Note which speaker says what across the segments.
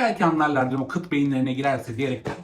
Speaker 1: Belki anlarlar dedim o kıt beyinlerine girerse diyerekten.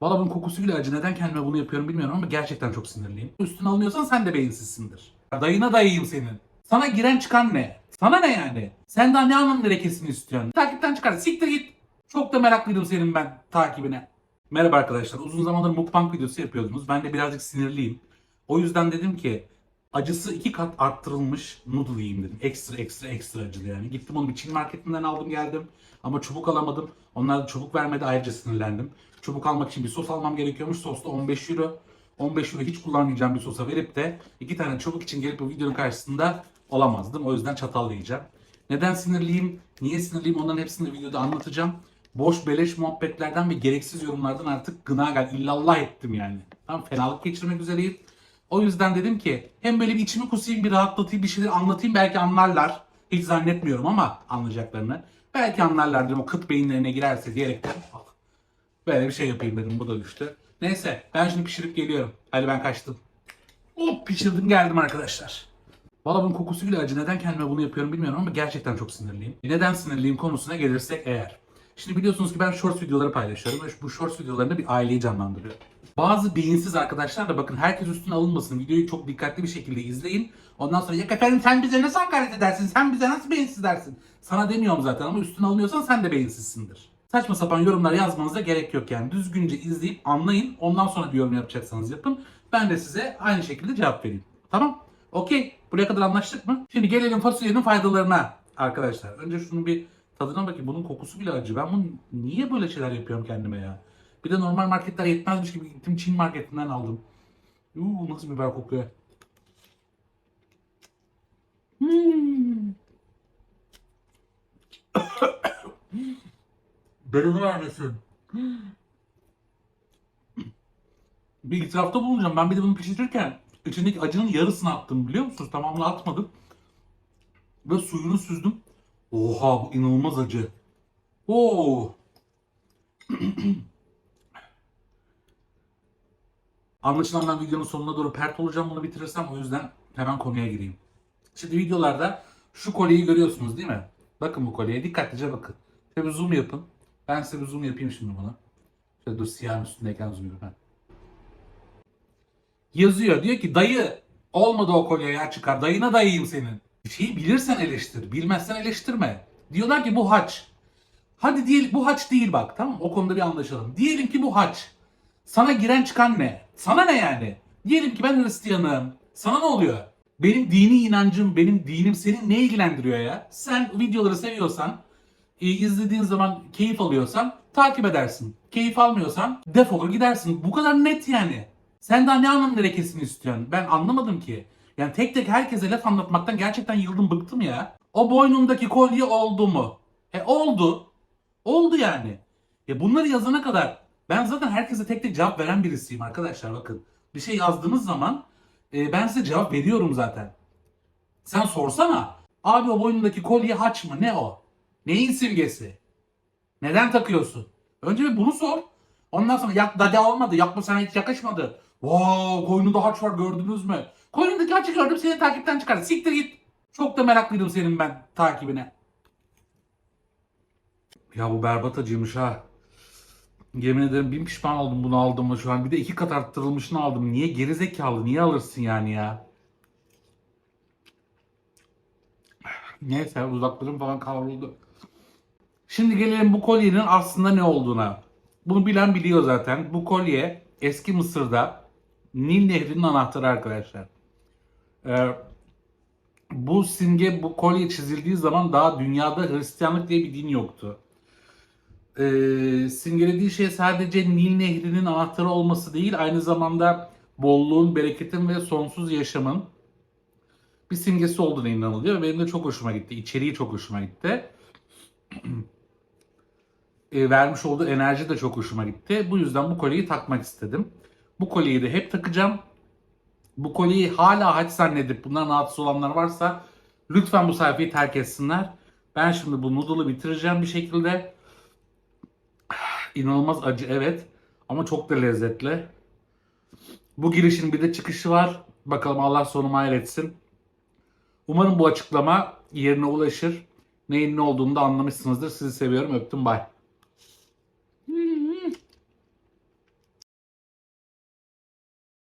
Speaker 1: Valla bunun kokusu bile acı. Neden kendime bunu yapıyorum bilmiyorum ama gerçekten çok sinirliyim. Üstüne alınıyorsan sen de beyinsizsindir. Dayına dayayım senin. Sana giren çıkan ne? Sana ne yani? Sen daha ne anlamda lekesini istiyorsun? Takipten çıkar. Siktir git. Çok da meraklıydım senin ben takibine. Merhaba arkadaşlar. Uzun zamandır mukbang videosu yapıyordunuz. Ben de birazcık sinirliyim. O yüzden dedim ki acısı iki kat arttırılmış noodle yiyeyim dedim. Ekstra ekstra ekstra acılı yani. Gittim onu bir Çin marketinden aldım geldim. Ama çubuk alamadım. Onlar da çubuk vermedi ayrıca sinirlendim. Çubuk almak için bir sos almam gerekiyormuş. Sos da 15 euro. 15 euro hiç kullanmayacağım bir sosa verip de iki tane çubuk için gelip bu videonun karşısında olamazdım. O yüzden çatal yiyeceğim. Neden sinirliyim, niye sinirliyim onların hepsini videoda anlatacağım. Boş beleş muhabbetlerden ve gereksiz yorumlardan artık gına gel illallah ettim yani. Tam fenalık geçirmek üzereyim. O yüzden dedim ki hem böyle bir içimi kusayım, bir rahatlatayım, bir şeyler anlatayım belki anlarlar. Hiç zannetmiyorum ama anlayacaklarını. Belki anlarlar dedim o kıt beyinlerine girerse diyerekten. Böyle bir şey yapayım dedim bu da düştü. Neyse ben şimdi pişirip geliyorum. Hadi ben kaçtım. Hop pişirdim geldim arkadaşlar. Valla bunun kokusu bile acı. Neden kendime bunu yapıyorum bilmiyorum ama gerçekten çok sinirliyim. Neden sinirliyim konusuna gelirsek eğer. Şimdi biliyorsunuz ki ben shorts videoları paylaşıyorum ve bu shorts videolarında bir aileyi canlandırıyorum. Bazı beyinsiz arkadaşlar da bakın herkes üstüne alınmasın. Videoyu çok dikkatli bir şekilde izleyin. Ondan sonra ya efendim sen bize nasıl hakaret edersin? Sen bize nasıl beyinsiz dersin? Sana demiyorum zaten ama üstüne alınıyorsan sen de beyinsizsindir. Saçma sapan yorumlar yazmanıza gerek yok yani. Düzgünce izleyip anlayın. Ondan sonra bir yorum yapacaksanız yapın. Ben de size aynı şekilde cevap vereyim. Tamam? Okey. Buraya kadar anlaştık mı? Şimdi gelelim fasulyenin faydalarına arkadaşlar. Önce şunun bir tadına bakayım. Bunun kokusu bile acı. Ben bunu niye böyle şeyler yapıyorum kendime ya? Bir de normal marketler yetmezmiş gibi gittim Çin marketinden aldım. Uuu nasıl biber kokuyor. Hmm. Belanı vermesin. Bir itirafta bulunacağım. Ben bir de bunu pişirirken içindeki acının yarısını attım biliyor musunuz? Tamamını atmadım. Ve suyunu süzdüm. Oha bu inanılmaz acı. Oo. Anlaşılan ben videonun sonuna doğru pert olacağım bunu bitirirsem o yüzden hemen konuya gireyim. Şimdi videolarda şu kolyeyi görüyorsunuz değil mi? Bakın bu kolyeye dikkatlice bakın. Şöyle bir zoom yapın. Ben size bir zoom yapayım şimdi buna. Şöyle dur siyahın üstündeyken zoom yapayım. Yazıyor diyor ki dayı olmadı o kolye ya çıkar. Dayına dayıyım senin. Bir şeyi bilirsen eleştir. Bilmezsen eleştirme. Diyorlar ki bu haç. Hadi diyelim bu haç değil bak tamam? O konuda bir anlaşalım. Diyelim ki bu haç. Sana giren çıkan ne? Sana ne yani? Diyelim ki ben Hristiyanım. Sana ne oluyor? Benim dini inancım, benim dinim seni ne ilgilendiriyor ya? Sen videoları seviyorsan, e, izlediğin zaman keyif alıyorsan takip edersin. Keyif almıyorsan defolur gidersin. Bu kadar net yani. Sen daha ne anlamda lekesini istiyorsun? Ben anlamadım ki. Yani tek tek herkese laf anlatmaktan gerçekten yıldım bıktım ya. O boynundaki kolye oldu mu? E oldu. Oldu yani. Ya bunları yazana kadar ben zaten herkese tek tek cevap veren birisiyim arkadaşlar bakın. Bir şey yazdığınız zaman e, ben size cevap veriyorum zaten. Sen sorsana. Abi o boynundaki kolye haç mı? Ne o? Neyin simgesi? Neden takıyorsun? Önce bir bunu sor. Ondan sonra yak dede olmadı. Yapma sana hiç yakışmadı. Wow, koynunda haç var gördünüz mü? Koynundaki haçı gördüm seni takipten çıkardı. Siktir git. Çok da meraklıydım senin ben takibine. Ya bu berbat acıymış ha. Yemin ederim bin pişman oldum bunu aldığıma şu an. Bir de iki kat arttırılmışını aldım. Niye gerizekalı? Niye alırsın yani ya? Neyse uzaklarım falan kavruldu. Şimdi gelelim bu kolyenin aslında ne olduğuna. Bunu bilen biliyor zaten. Bu kolye eski Mısır'da Nil Nehri'nin anahtarı arkadaşlar. Ee, bu simge, bu kolye çizildiği zaman daha dünyada Hristiyanlık diye bir din yoktu. Ee, simgelediği şey sadece Nil Nehri'nin anahtarı olması değil, aynı zamanda bolluğun, bereketin ve sonsuz yaşamın bir simgesi olduğuna inanılıyor. Benim de çok hoşuma gitti. İçeriği çok hoşuma gitti. e, vermiş olduğu enerji de çok hoşuma gitti. Bu yüzden bu kolyeyi takmak istedim. Bu kolyeyi de hep takacağım. Bu kolyeyi hala haç zannedip bundan rahatsız olanlar varsa lütfen bu sayfayı terk etsinler. Ben şimdi bu noodle'ı bitireceğim bir şekilde. İnanılmaz acı evet ama çok da lezzetli. Bu girişin bir de çıkışı var. Bakalım Allah sonumu hayretsin. Umarım bu açıklama yerine ulaşır. Neyin ne olduğunu da anlamışsınızdır. Sizi seviyorum. Öptüm bay.